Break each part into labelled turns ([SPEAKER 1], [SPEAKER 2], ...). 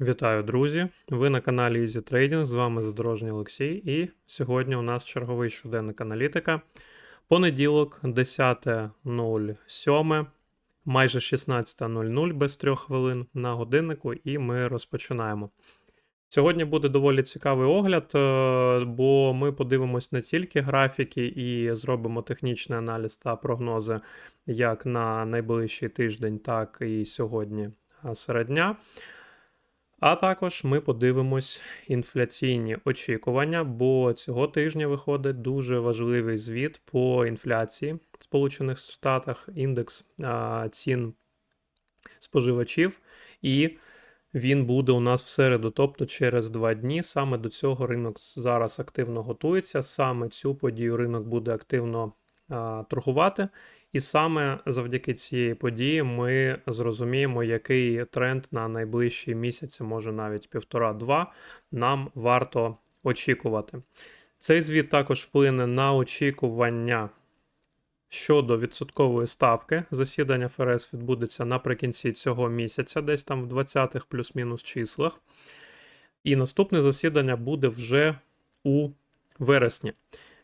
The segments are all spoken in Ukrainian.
[SPEAKER 1] Вітаю, друзі! Ви на каналі Easy Trading, з вами Задорожній Олексій, і сьогодні у нас черговий щоденник аналітика. Понеділок, 10.07, майже 16.00 без 3 хвилин на годиннику, і ми розпочинаємо. Сьогодні буде доволі цікавий огляд, е, бо ми подивимось не тільки графіки і зробимо технічний аналіз та прогнози як на найближчий тиждень, так і сьогодні а, серед дня. А також ми подивимось інфляційні очікування, бо цього тижня виходить дуже важливий звіт по інфляції в Сполучених Штатах, індекс а, цін споживачів, і він буде у нас в середу, тобто через два дні. Саме до цього ринок зараз активно готується. Саме цю подію ринок буде активно а, торгувати. І саме завдяки цієї події ми зрозуміємо, який тренд на найближчі місяці, може навіть півтора-два, нам варто очікувати. Цей звіт також вплине на очікування щодо відсоткової ставки. Засідання ФРС відбудеться наприкінці цього місяця, десь там в 20-х плюс-мінус числах. І наступне засідання буде вже у вересні.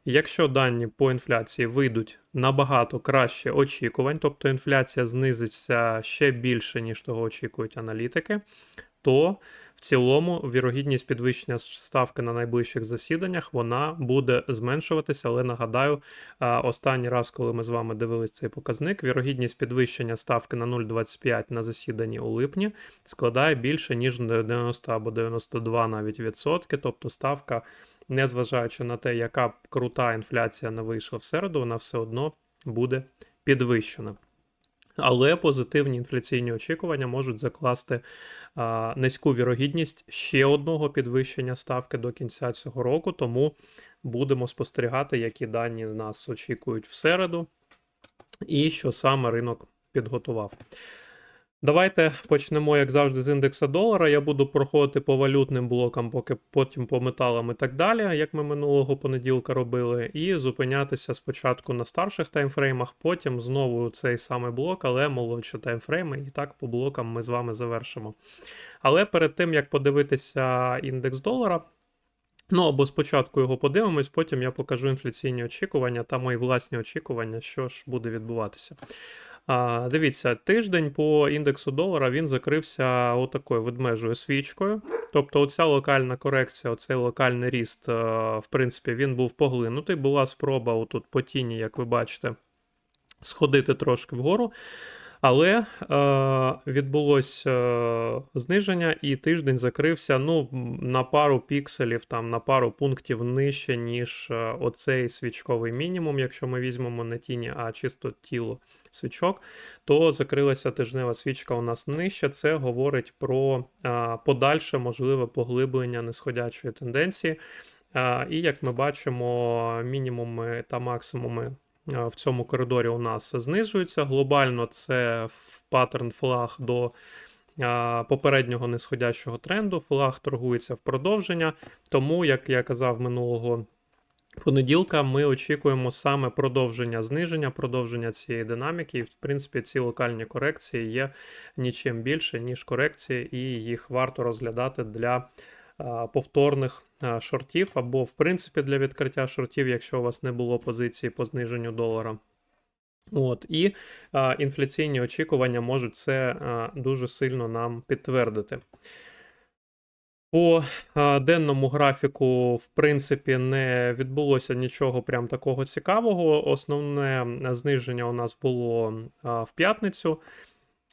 [SPEAKER 1] Якщо дані по інфляції вийдуть набагато краще очікувань, тобто інфляція знизиться ще більше, ніж того очікують аналітики, то в цілому вірогідність підвищення ставки на найближчих засіданнях вона буде зменшуватися. Але нагадаю, останній раз, коли ми з вами дивились цей показник, вірогідність підвищення ставки на 0,25 на засіданні у липні складає більше ніж 90 або 92 навіть відсотки, тобто ставка незважаючи на те, яка крута інфляція не вийшла в середу, вона все одно буде підвищена. Але позитивні інфляційні очікування можуть закласти а, низьку вірогідність ще одного підвищення ставки до кінця цього року, тому будемо спостерігати, які дані нас очікують в середу, і що саме ринок підготував. Давайте почнемо, як завжди, з індекса долара. Я буду проходити по валютним блокам, поки потім по металам і так далі, як ми минулого понеділка робили, і зупинятися спочатку на старших таймфреймах, потім знову цей самий блок, але молодші таймфрейми, і так по блокам ми з вами завершимо. Але перед тим як подивитися індекс долара. Ну або спочатку його подивимось, потім я покажу інфляційні очікування та мої власні очікування, що ж буде відбуватися. Дивіться, тиждень по індексу долара він закрився отакою ведмежою свічкою. Тобто, оця локальна корекція, оцей локальний ріст, е, в принципі, він був поглинутий. Була спроба отут по тіні, як ви бачите, сходити трошки вгору. Але е, відбулося е, зниження, і тиждень закрився ну, на пару пікселів, там, на пару пунктів нижче, ніж е, оцей свічковий мінімум, якщо ми візьмемо не тіні, а чисто тіло свічок, то закрилася тижнева свічка у нас нижче. Це говорить про е, подальше можливе поглиблення нисходячої тенденції. Е, і як ми бачимо, мінімуми та максимуми в цьому коридорі у нас знижуються. Глобально це паттерн флаг до попереднього нисходящого тренду. Флаг торгується в продовження. Тому, як я казав минулого понеділка, ми очікуємо саме продовження зниження, продовження цієї динаміки. І, в принципі, ці локальні корекції є нічим більше, ніж корекції, і їх варто розглядати для повторних шортів, або, в принципі, для відкриття шортів, якщо у вас не було позиції по зниженню долара. От, І а, інфляційні очікування можуть це а, дуже сильно нам підтвердити. По а, денному графіку, в принципі, не відбулося нічого прям такого цікавого. Основне зниження у нас було а, в п'ятницю.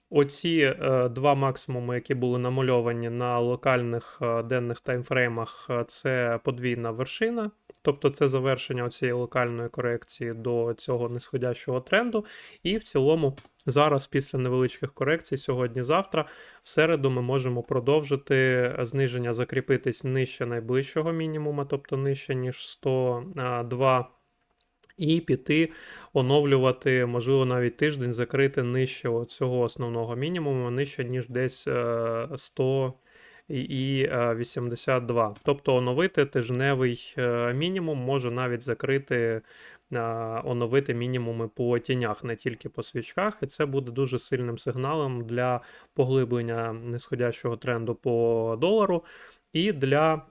[SPEAKER 1] Оці е, два максимуми, які були намальовані на локальних е, денних таймфреймах, е, це подвійна вершина, тобто це завершення цієї локальної корекції до цього нисходящого тренду. І в цілому, зараз, після невеличких корекцій, сьогодні-завтра, в середу ми можемо продовжити зниження, закріпитись нижче найближчого мінімума, тобто нижче, ніж 102 і піти оновлювати, можливо, навіть тиждень закрити нижче цього основного мінімуму, нижче, ніж десь 100 е, і 82. Тобто оновити тижневий е, мінімум може навіть закрити оновити мінімуми по тінях, не тільки по свічках, і це буде дуже сильним сигналом для поглиблення нисходящого тренду по долару і для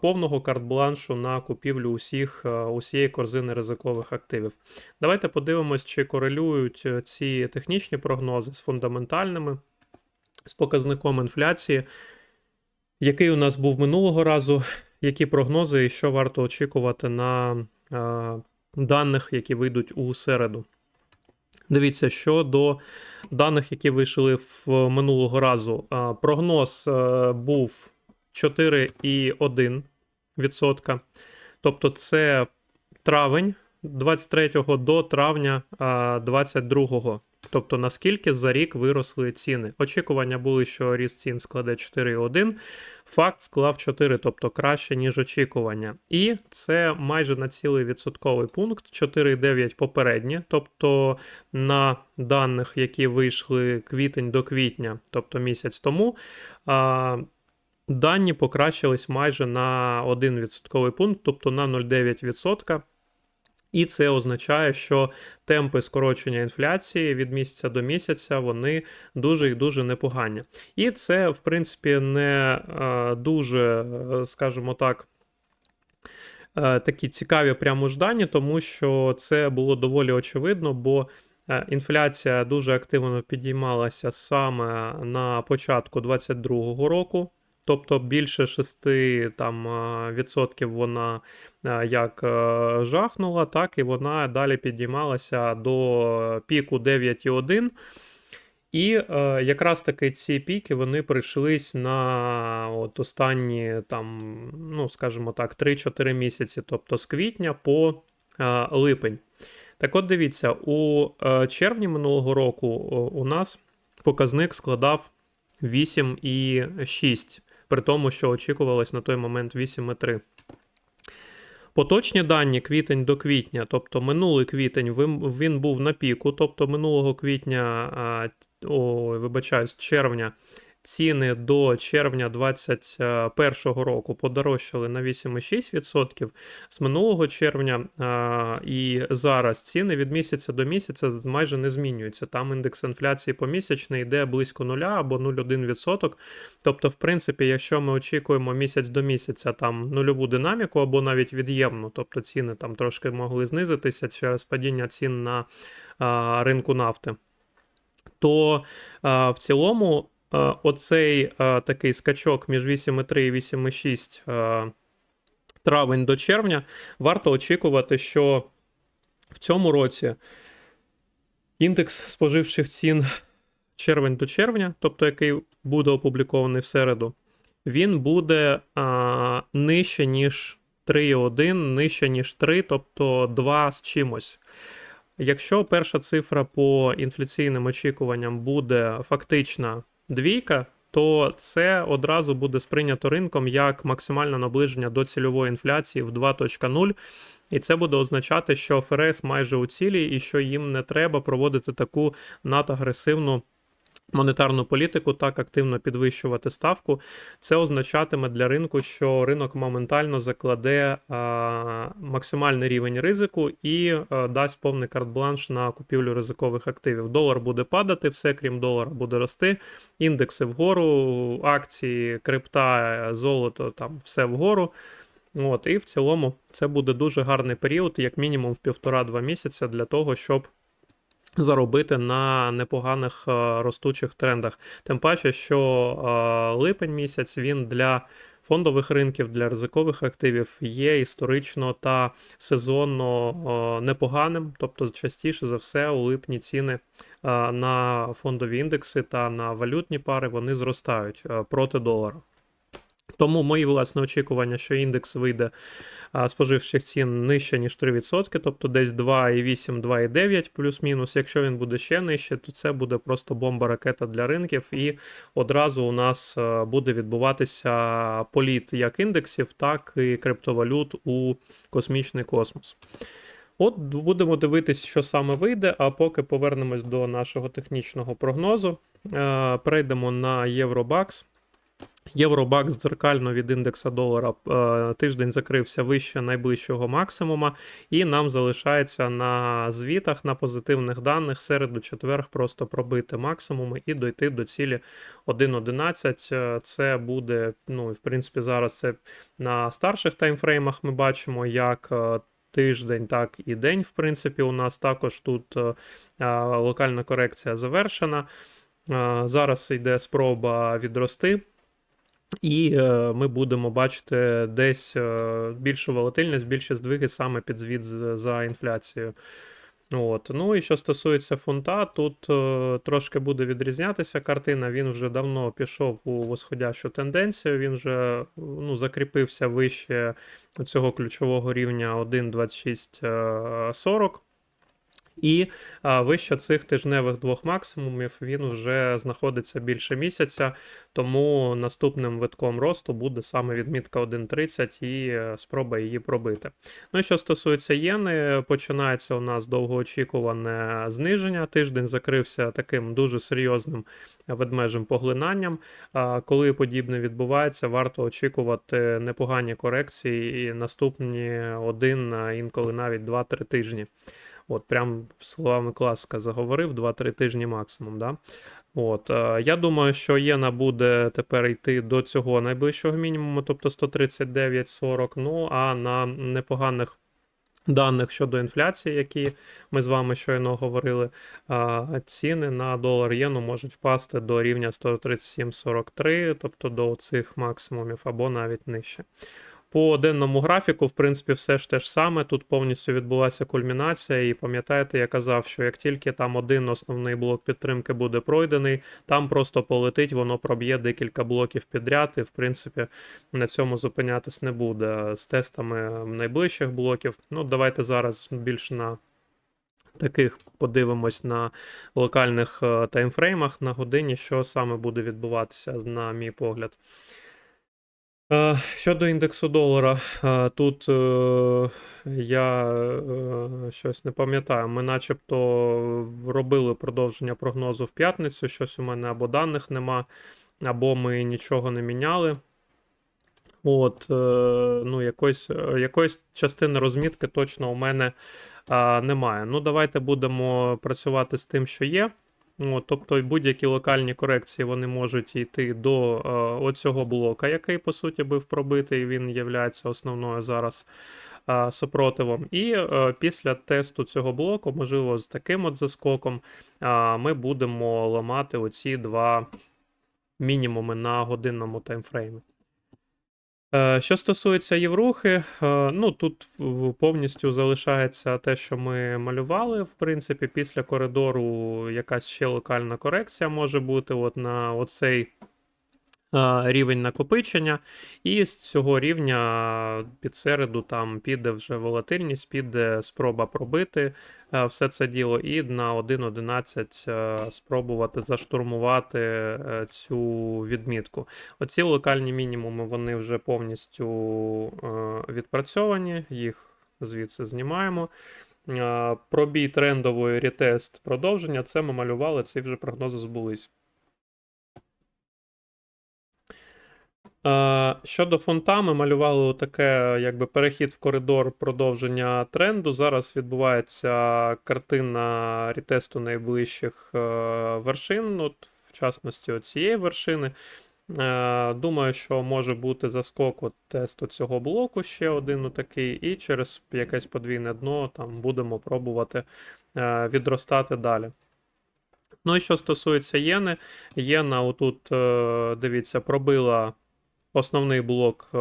[SPEAKER 1] повного карт-бланшу на купівлю усіх, усієї корзини ризикових активів. Давайте подивимось, чи корелюють е, ці технічні прогнози з фундаментальними, з показником інфляції, який у нас був минулого разу, які прогнози і що варто очікувати на даних, які вийдуть у середу. Дивіться, що до даних, які вийшли в минулого разу, прогноз е, був 4,1%. Тобто це травень 23 до травня 22. Тобто наскільки за рік виросли ціни. Очікування були, що ріст цін складе 4,1. Факт склав 4, тобто краще, ніж очікування. І це майже на цілий відсотковий пункт, 4,9 попереднє, тобто на даних, які вийшли квітень до квітня, тобто місяць тому. Дані покращились майже на 1 відсотковий пункт, тобто на 0,9%. І це означає, що темпи скорочення інфляції від місяця до місяця вони дуже і дуже непогані. І це, в принципі, не е, дуже, е, скажімо так. е, Такі цікаві прямо ж дані, тому що це було доволі очевидно, бо інфляція дуже активно підіймалася саме на початку 2022 року. Тобто більше 6 там, відсотків вона як е, жахнула, так і вона далі підіймалася до піку 9,1. І е, якраз таки ці піки вони прийшлись на от останні, там, ну, скажімо так, 3-4 місяці, тобто з квітня по е, липень. Так от дивіться, у е, червні минулого року у нас показник складав 8,6 при тому, що очікувалось на той момент 8,3. Поточні дані квітень до квітня, тобто минулий квітень він був на піку, тобто минулого квітня, о, вибачаюсь, червня ціни до червня 2021 року подорожчали на 8,6%. З минулого червня і зараз ціни від місяця до місяця майже не змінюються. Там індекс інфляції помісячний йде близько нуля або 0,1%. Тобто, в принципі, якщо ми очікуємо місяць до місяця там нульову динаміку або навіть від'ємну, тобто ціни там трошки могли знизитися через падіння цін на а, ринку нафти. То а, в цілому оцей е, такий скачок між 8,3 і 8,6 е, травень до червня, варто очікувати, що в цьому році індекс споживчих цін червень до червня, тобто який буде опублікований в середу, він буде нижче, ніж 3,1, нижче, ніж 3, тобто 2 з чимось. Якщо перша цифра по інфляційним очікуванням буде фактична двійка, то це одразу буде сприйнято ринком як максимальне наближення до цільової інфляції в 2.0. І це буде означати, що ФРС майже у цілі, і що їм не треба проводити таку надагресивну монетарну політику, так активно підвищувати ставку, це означатиме для ринку, що ринок моментально закладе а, максимальний рівень ризику і а, дасть повний карт-бланш на купівлю ризикових активів. Долар буде падати, все крім долара буде рости, індекси вгору, акції, крипта, золото, там все вгору. От, І в цілому це буде дуже гарний період, як мінімум в півтора-два місяця, для того, щоб заробити на непоганих е, ростучих трендах. Тим паче, що е, липень місяць він для фондових ринків, для ризикових активів є історично та сезонно е, непоганим. Тобто, частіше за все, у липні ціни на фондові індекси та на валютні пари вони зростають проти долара. Тому мої власне очікування, що індекс вийде споживчих цін нижче, ніж 3%, тобто десь 2,8, 2,9 плюс-мінус. Якщо він буде ще нижче, то це буде просто бомба-ракета для ринків, і одразу у нас буде відбуватися політ як індексів, так і криптовалют у космічний космос. От будемо дивитись, що саме вийде. А поки повернемось до нашого технічного прогнозу, перейдемо на Євробакс. Євробакс дзеркально від індекса долара е, тиждень закрився вище найближчого максимума, і нам залишається на звітах на позитивних даних середу четверг просто пробити максимуми і дойти до цілі 1.11. Е, Це буде, ну і в принципі, зараз це на старших таймфреймах ми бачимо, як. е, Тиждень, так і день, в принципі, у нас також тут локальна корекція завершена. Зараз йде спроба відрости. І е, ми будемо бачити десь е, більшу волатильність, більші здвиги саме під звіт за інфляцією. От. Ну і що стосується фунта, тут е, трошки буде відрізнятися картина. Він вже давно пішов у восходящу тенденцію, він вже ну, закріпився вище цього ключового рівня 1.2640. І а, вище цих тижневих двох максимумів він вже знаходиться більше місяця, тому наступним витком росту буде саме відмітка 1.30 і е, спроба її пробити. Ну і що стосується єни, починається у нас довгоочікуване зниження. Тиждень закрився таким дуже серйозним ведмежим поглинанням. А, Коли подібне відбувається, варто очікувати непогані корекції і наступні один, інколи навіть 2-3 тижні. От, прям словами класика заговорив, 2-3 тижні максимум. Да? От, е, я думаю, що єна буде тепер йти до цього найближчого мінімуму, тобто 139,40. Ну а на непоганих даних щодо інфляції, які ми з вами щойно говорили, а, ціни на долар єну можуть впасти до рівня 137,43, тобто до цих максимумів або навіть нижче. По денному графіку, в принципі, все ж те ж саме. Тут повністю відбулася кульмінація, і пам'ятаєте, я казав, що як тільки там один основний блок підтримки буде пройдений, там просто полетить, воно проб'є декілька блоків підряд, і в принципі на цьому зупинятись не буде. З тестами найближчих блоків. Ну, давайте зараз більше на. Таких подивимось на локальних е, таймфреймах на годині, що саме буде відбуватися, на мій погляд. Е, Щодо індексу долара, е, тут е, я щось не пам'ятаю. Ми начебто робили продовження прогнозу в п'ятницю, щось у мене або даних нема, або ми нічого не міняли. От, ну, якоїсь, якоїсь частини розмітки точно у мене немає. Ну, давайте будемо працювати з тим, що є. От, тобто будь-які локальні корекції вони можуть йти до е, оцього блока, який, по суті, був пробитий, він є основною зараз е, супротивом. І е, після тесту цього блоку, можливо, з таким от заскоком, е, ми будемо ламати оці два мінімуми на годинному таймфреймі. Е, Що стосується Єврухи, е, ну тут повністю залишається те, що ми малювали. В принципі, після коридору якась ще локальна корекція може бути от на оцей рівень накопичення. І з цього рівня під середу там піде вже волатильність, піде спроба пробити е, все це діло, і на 1.11 е, спробувати заштурмувати е, цю відмітку. Оці локальні мінімуми вони вже повністю е, відпрацьовані, їх звідси знімаємо. Е, Пробій трендової ретест продовження. Це ми малювали, ці вже прогнози збулись. Щодо фонта, ми малювали таке якби перехід в коридор продовження тренду. Зараз відбувається картина ретесту найближчих е, вершин, от, в частності цієї вершини. Е, Думаю, що може бути заскок от тесту цього блоку ще один такий, і через якесь подвійне дно там будемо пробувати е, відростати далі. Ну і що стосується єни, єна отут, дивіться, пробила основний блок, е,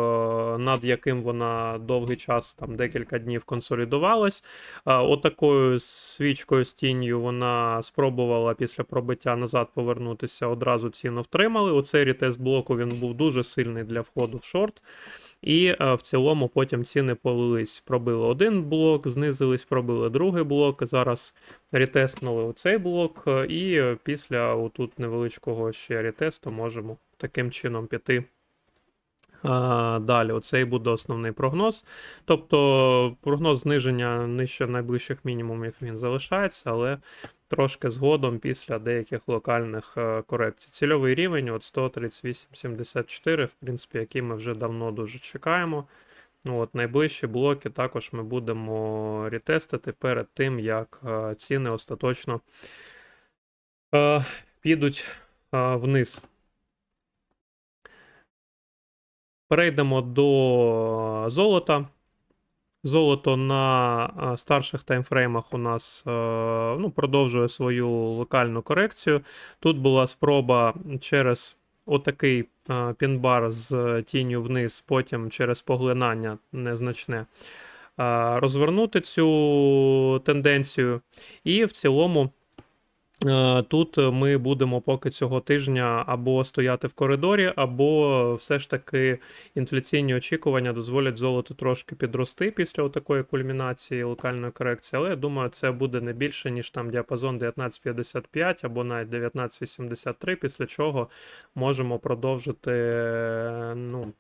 [SPEAKER 1] над яким вона довгий час, там декілька днів консолідувалась. Е, Отакою свічкою з тінню вона спробувала після пробиття назад повернутися, одразу ціну втримали. Оцей ретест блоку він був дуже сильний для входу в шорт. І е, в цілому потім ціни полились. Пробили один блок, знизились, пробили другий блок. Зараз ретестнули оцей блок, і після отут невеличкого ще ретесту можемо таким чином піти. А, Далі, оцей буде основний прогноз. Тобто прогноз зниження нижче найближчих мінімумів він залишається, але трошки згодом після деяких локальних е, корекцій. Цільовий рівень от 138,74, в принципі, який ми вже давно дуже чекаємо. Ну, от Найближчі блоки також ми будемо ретестити перед тим, як е, ціни остаточно е, підуть вниз. Перейдемо до золота. Золото на е, старших таймфреймах у нас е, ну, продовжує свою локальну корекцію. Тут була спроба через отакий е, пінбар з тінню вниз, потім через поглинання незначне е, розвернути цю тенденцію. І в цілому Е, Тут ми будемо поки цього тижня або стояти в коридорі, або все ж таки інфляційні очікування дозволять золоту трошки підрости після такої кульмінації локальної корекції. Але я думаю, це буде не більше, ніж там діапазон 19.55 або навіть 19.83, після чого можемо продовжити е, ну,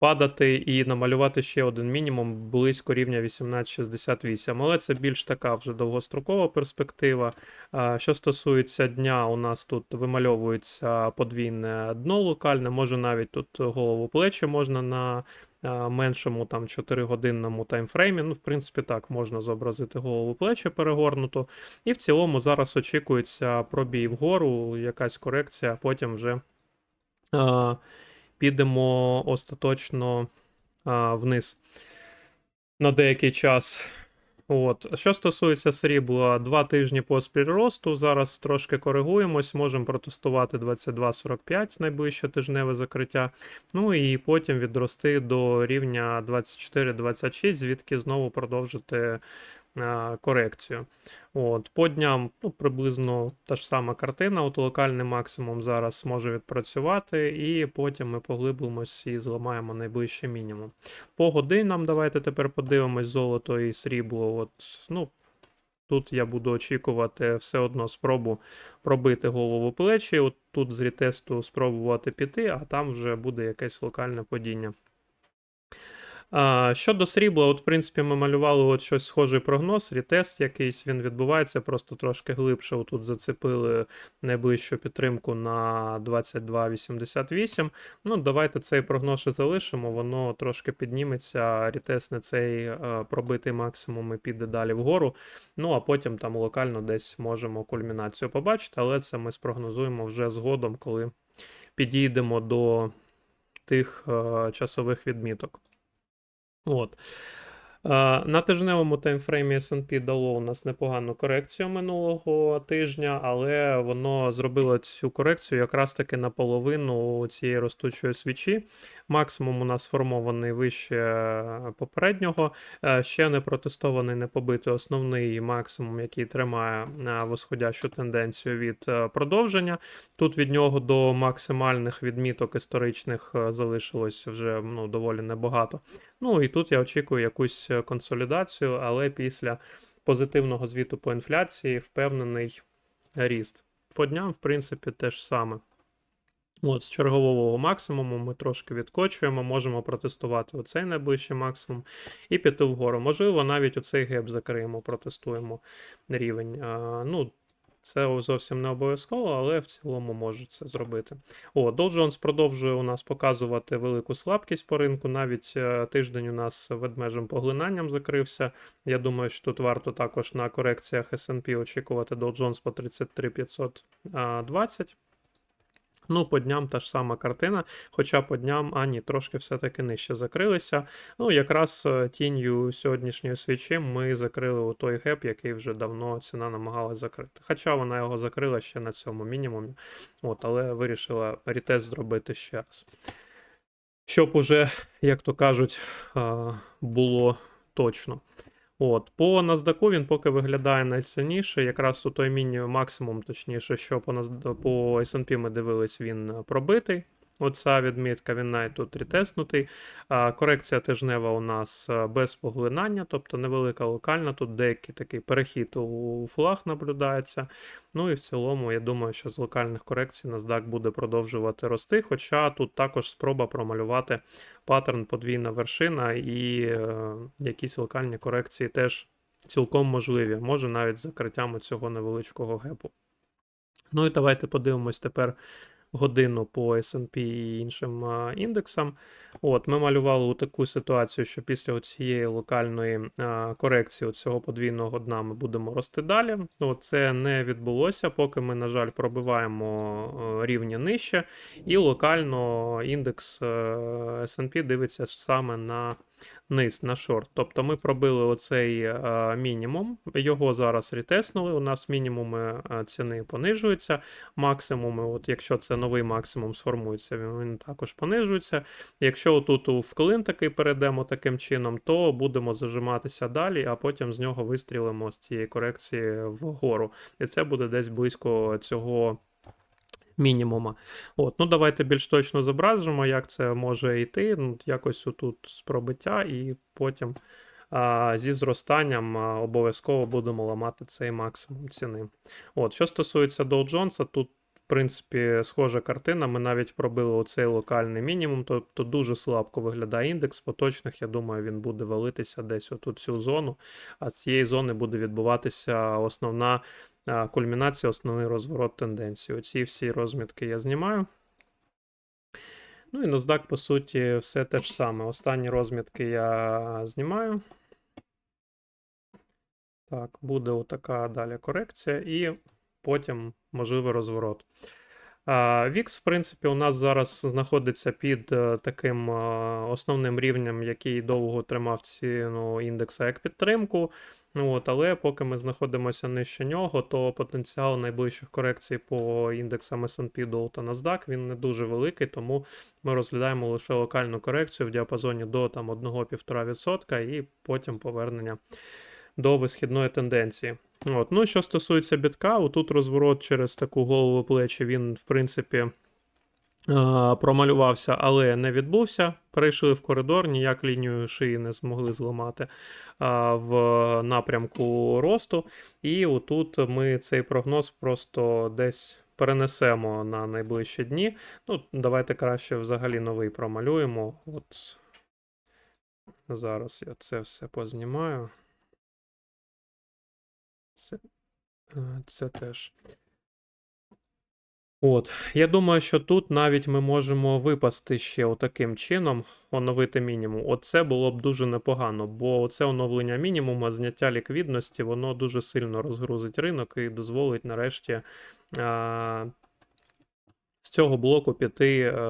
[SPEAKER 1] падати і намалювати ще один мінімум близько рівня 1868. Але це більш така вже довгострокова перспектива. Що стосується дня, у нас тут вимальовується подвійне дно локальне, може навіть тут голову плечі можна на меншому там 4-годинному таймфреймі. Ну, в принципі, так, можна зобразити голову плечі перегорнуту. І в цілому зараз очікується пробій вгору, якась корекція, потім вже. А, підемо остаточно а, вниз на деякий час. От. Що стосується срібла, два тижні поспіль росту. Зараз трошки коригуємось, можемо протестувати 22,45 найближче тижневе закриття. Ну і потім відрости до рівня 24-26, звідки знову продовжити корекцію. От, По дням ну, приблизно та ж сама картина. От локальний максимум зараз може відпрацювати, і потім ми поглиблимось і зламаємо найближчий мінімум. По годинам давайте тепер подивимось золото і срібло. От, ну, Тут я буду очікувати все одно спробу пробити голову плечі. От Тут з рітесту спробувати піти, а там вже буде якесь локальне падіння. А, Щодо срібла, от, в принципі, ми малювали от щось схожий прогноз, рітест якийсь він відбувається, просто трошки глибше. Отут зацепили найближчу підтримку на 22,88. Ну, давайте цей прогноз і залишимо, воно трошки підніметься, рітест на цей а, пробитий максимум і піде далі вгору. Ну, а потім там локально десь можемо кульмінацію побачити, але це ми спрогнозуємо вже згодом, коли підійдемо до тих а, часових відміток. От. На тижневому таймфреймі S&P дало у нас непогану корекцію минулого тижня, але воно зробило цю корекцію якраз таки наполовину цієї ростучої свічі. Максимум у нас сформований вище попереднього. Е, ще не протестований, не побитий основний максимум, який тримає е, восходящу тенденцію від е, продовження. Тут від нього до максимальних відміток історичних залишилось вже ну, доволі небагато. Ну і тут я очікую якусь консолідацію, але після позитивного звіту по інфляції впевнений ріст. По дням, в принципі, те ж саме. От, З чергового максимуму ми трошки відкочуємо, можемо протестувати оцей найближчий максимум і піти вгору. Можливо, навіть оцей геп закриємо, протестуємо рівень. А, ну, це зовсім не обов'язково, але в цілому може це зробити. О, Dow Jones продовжує у нас показувати велику слабкість по ринку. Навіть е, тиждень у нас ведмежим поглинанням закрився. Я думаю, що тут варто також на корекціях SP очікувати Dow Jones по 33 520. Ну, по дням та ж сама картина, хоча по дням, а ні, трошки все-таки нижче закрилися. Ну, якраз е, тінню сьогоднішньої свічі ми закрили у той геп, який вже давно ціна намагалась закрити. Хоча вона його закрила ще на цьому мінімумі, от, але вирішила рітест зробити ще раз. Щоб уже, як то кажуть, було точно. От, По NASDAQ він поки виглядає найсильніше. Якраз у той міні максимум, точніше, що по по SP ми дивились, він пробитий. Оця відмітка, він навіть тут ретеснутий. Корекція тижнева у нас без поглинання, тобто невелика локальна. Тут деякий такий перехід у флаг наблюдається. Ну і в цілому, я думаю, що з локальних корекцій NASDAQ буде продовжувати рости. Хоча тут також спроба промалювати паттерн подвійна вершина, і е, якісь локальні корекції теж цілком можливі, може навіть з закриттям цього невеличкого гепу. Ну і давайте подивимось тепер годину по S&P і іншим індексам. От, Ми малювали у таку ситуацію, що після цієї локальної корекції цього подвійного дна ми будемо рости далі. От, Це не відбулося, поки ми, на жаль, пробиваємо рівні нижче, і локально індекс S&P дивиться саме на низ, на шорт. Тобто ми пробили оцей е, мінімум, його зараз ретеснули. У нас мінімуми е, ціни понижуються. Максимуми, от якщо це новий максимум сформується, він, також понижується. Якщо отут у вклин такий перейдемо таким чином, то будемо зажиматися далі, а потім з нього вистрілимо з цієї корекції вгору. І це буде десь близько цього. Мінімума. От, ну Давайте більш точно зобразимо, як це може йти. Ну, Якось отут з пробиття, і потім а, зі зростанням обов'язково будемо ламати цей максимум ціни. От, Що стосується Dow Jones, тут, в принципі, схожа картина. Ми навіть пробили оцей локальний мінімум, тобто дуже слабко виглядає індекс. Поточних, я думаю, він буде валитися десь отут цю зону, а з цієї зони буде відбуватися основна кульмінація, основний розворот тенденції. Оці всі розмітки я знімаю. Ну і NASDAQ, по суті, все те ж саме. Останні розмітки я знімаю. Так, буде отака далі корекція, і потім можливий розворот. VIX, в принципі, у нас зараз знаходиться під е, таким е, основним рівнем, який довго тримав ціну індекса як підтримку. Ну, от, Але поки ми знаходимося нижче нього, то потенціал найближчих корекцій по індексам SP Dow та NASDAQ він не дуже великий, тому ми розглядаємо лише локальну корекцію в діапазоні до 1-1,5% і потім повернення до висхідної тенденції. От. Ну, Що стосується бітка, тут розворот через таку голову плечі, він, в принципі, промалювався, але не відбувся. Перейшли в коридор, ніяк лінію шиї не змогли зламати в напрямку росту. І отут ми цей прогноз просто десь. Перенесемо на найближчі дні. Ну, Давайте краще взагалі новий промалюємо. От Зараз я це все познімаю. Це, е, це теж. От, я думаю, що тут навіть ми можемо випасти ще отаким чином, оновити мінімум. Оце було б дуже непогано, бо це оновлення мінімуму, зняття ліквідності, воно дуже сильно розгрузить ринок і дозволить нарешті а, з цього блоку піти е,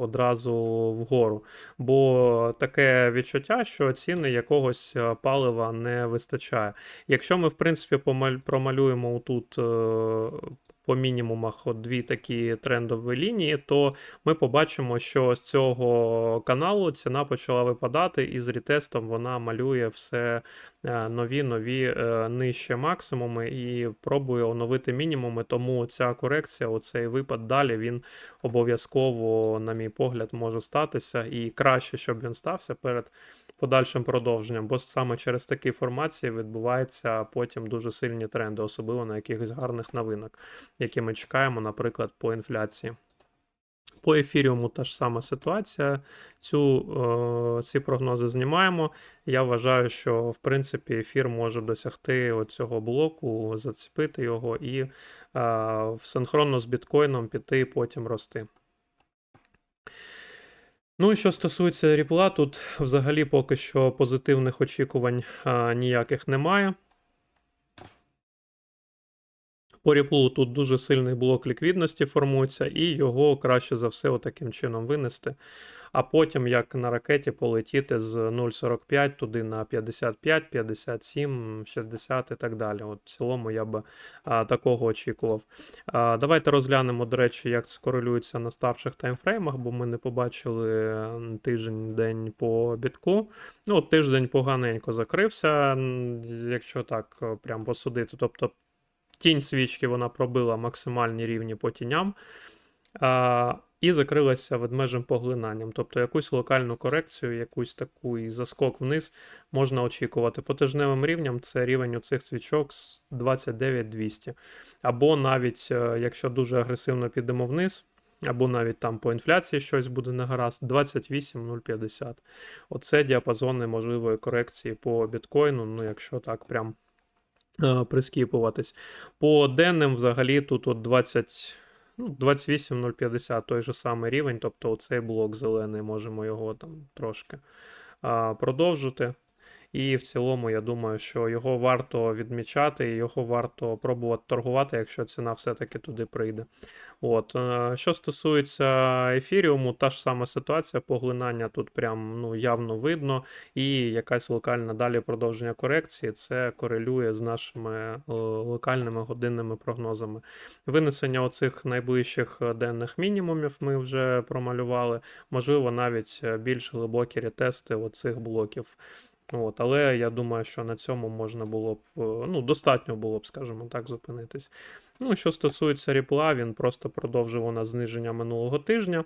[SPEAKER 1] одразу вгору. Бо таке відчуття, що ціни якогось е, палива не вистачає. Якщо ми, в принципі, промалюємо тут. Е, по мінімумах от дві такі трендові лінії, то ми побачимо, що з цього каналу ціна почала випадати, і з рітестом вона малює все е, нові нові е, нижче максимуми і пробує оновити мінімуми. Тому ця корекція, оцей випад далі, він обов'язково, на мій погляд, може статися. І краще, щоб він стався перед подальшим продовженням, бо саме через такі формації відбуваються потім дуже сильні тренди, особливо на якихось гарних новинок, які ми чекаємо, наприклад, по інфляції. По ефіріуму та ж сама ситуація. Цю, е, Ці прогнози знімаємо. Я вважаю, що в принципі ефір може досягти цього блоку, зацепити його і е, синхронно з біткоїном піти і потім рости. Ну і що стосується ріпла, тут взагалі поки що позитивних очікувань а, ніяких немає. По ріплу тут дуже сильний блок ліквідності формується, і його краще за все отаким чином винести а потім, як на ракеті, полетіти з 0,45 туди на 55, 57, 60 і так далі. От В цілому я би а, такого очікував. А, Давайте розглянемо, до речі, як це корелюється на старших таймфреймах, бо ми не побачили тиждень-день по бітку. Ну, от Тиждень поганенько закрився, якщо так прям посудити. Тобто тінь свічки вона пробила максимальні рівні по тіням. І закрилася ведмежим поглинанням. Тобто якусь локальну корекцію, якусь таку і заскок вниз можна очікувати. По тижневим рівням це рівень у цих свічок з 29200. Або навіть, е, якщо дуже агресивно підемо вниз, або навіть там по інфляції щось буде не гаразд, 28,050. Оце діапазони можливої корекції по біткоїну, ну якщо так прям е, прискіпуватись. По денним взагалі тут от 20. Ну, 28,050 той же самий рівень, тобто оцей блок зелений, можемо його там трошки а, продовжити. І в цілому, я думаю, що його варто відмічати, і його варто пробувати торгувати, якщо ціна все-таки туди прийде. От. е, Що стосується ефіріуму, та ж сама ситуація, поглинання тут прям ну, явно видно, і якась локальна далі продовження корекції, це корелює з нашими е, локальними годинними прогнозами. Винесення оцих найближчих е, денних мінімумів ми вже промалювали, можливо, навіть більш глибокі ретести оцих блоків. От, але я думаю, що на цьому можна було б, е, ну, достатньо було б, скажімо так, зупинитись. Ну, що стосується ріпла, він просто продовжив у нас зниження минулого тижня.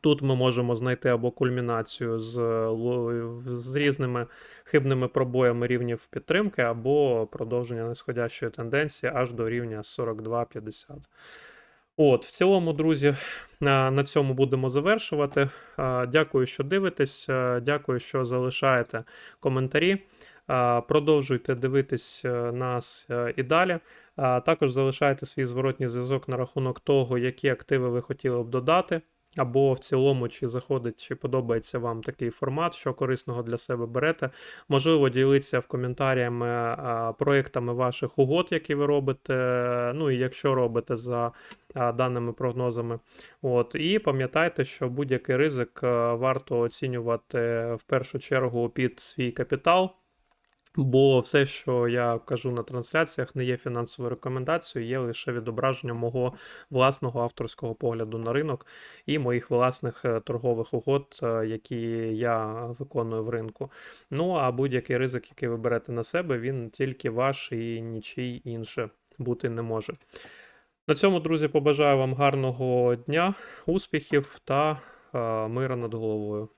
[SPEAKER 1] Тут ми можемо знайти або кульмінацію з, е, з різними хибними пробоями рівнів підтримки, або продовження нисходящої тенденції аж до рівня 42,50. От, в цілому, друзі, на, цьому будемо завершувати. Дякую, що дивитесь. Дякую, що залишаєте коментарі. Продовжуйте дивитись е, нас е, і далі. Також залишайте свій зворотній зв'язок на рахунок того, які активи ви хотіли б додати. Або в цілому, чи заходить, чи подобається вам такий формат, що корисного для себе берете. Можливо, діліться в коментарями проектами ваших угод, які ви робите. Ну і якщо робите за даними прогнозами. От. І пам'ятайте, що будь-який ризик варто оцінювати в першу чергу під свій капітал. Бо все, що я кажу на трансляціях, не є фінансовою рекомендацією, є лише відображенням мого власного авторського погляду на ринок і моїх власних е, торгових угод, е, які я виконую в ринку. Ну а будь-який ризик, який ви берете на себе, він тільки ваш і нічий інше бути не може. На цьому, друзі, побажаю вам гарного дня, успіхів та е, мира над головою.